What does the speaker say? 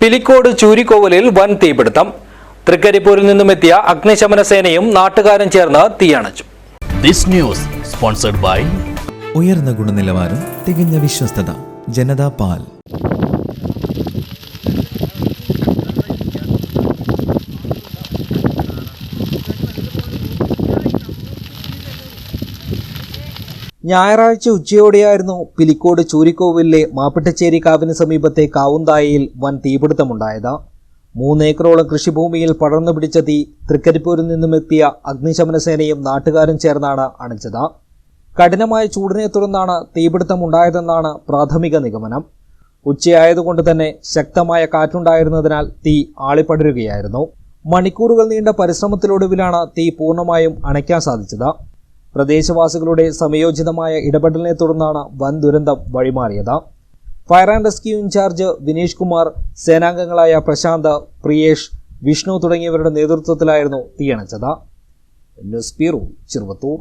പിലിക്കോട് ചൂരിക്കോവലിൽ വൻ തീപിടുത്തം. തൃക്കരിപ്പൂരിൽ നിന്നും എത്തിയ അഗ്നിശമന സേനയും നാട്ടുകാരും ചേർന്ന് തീയണച്ചു. ദിസ് ന്യൂസ് സ്പോൺസർഡ് ബൈ ഉയർന്ന ഗുണനിലവാരം തികഞ്ഞ വിശ്വസ്തത ജനതാ പാൽ. ഞായറാഴ്ച ഉച്ചയോടെയായിരുന്നു പിലിക്കോട് ചൂരിക്കോവിലെ മാപ്പിട്ടച്ചേരി കാവിന് സമീപത്തെ കാവുന്തായയിൽ വൻ തീപിടുത്തമുണ്ടായത്. മൂന്നേക്കറോളം കൃഷിഭൂമിയിൽ പടർന്നു പിടിച്ച തീ തൃക്കരിപ്പൂരിൽ നിന്നുമെത്തിയ അഗ്നിശമന സേനയും നാട്ടുകാരും ചേർന്നാണ് അണച്ചത്. കഠിനമായ ചൂടിനെ തുടർന്നാണ് തീപിടുത്തമുണ്ടായതെന്നാണ് പ്രാഥമിക നിഗമനം. ഉച്ചയായതുകൊണ്ട് തന്നെ ശക്തമായ കാറ്റുണ്ടായിരുന്നതിനാൽ തീ ആളിപ്പടരുകയായിരുന്നു. മണിക്കൂറുകൾ നീണ്ട പരിശ്രമത്തിലൊടുവിലാണ് തീ പൂർണമായും അണയ്ക്കാൻ സാധിച്ചത്. പ്രദേശവാസികളുടെ സമയോചിതമായ ഇടപെടലിനെ തുടർന്നാണ് വൻ ദുരന്തം വഴിമാറിയത്. Fire and rescue incharge Vineesh Kumar സേനാംഗങ്ങളായ Prasanth Priyesh Vishnu തുടങ്ങിയവരുടെ നേതൃത്വത്തിലായിരുന്നു തീയണച്ചത്. News bureau Cheruvathur.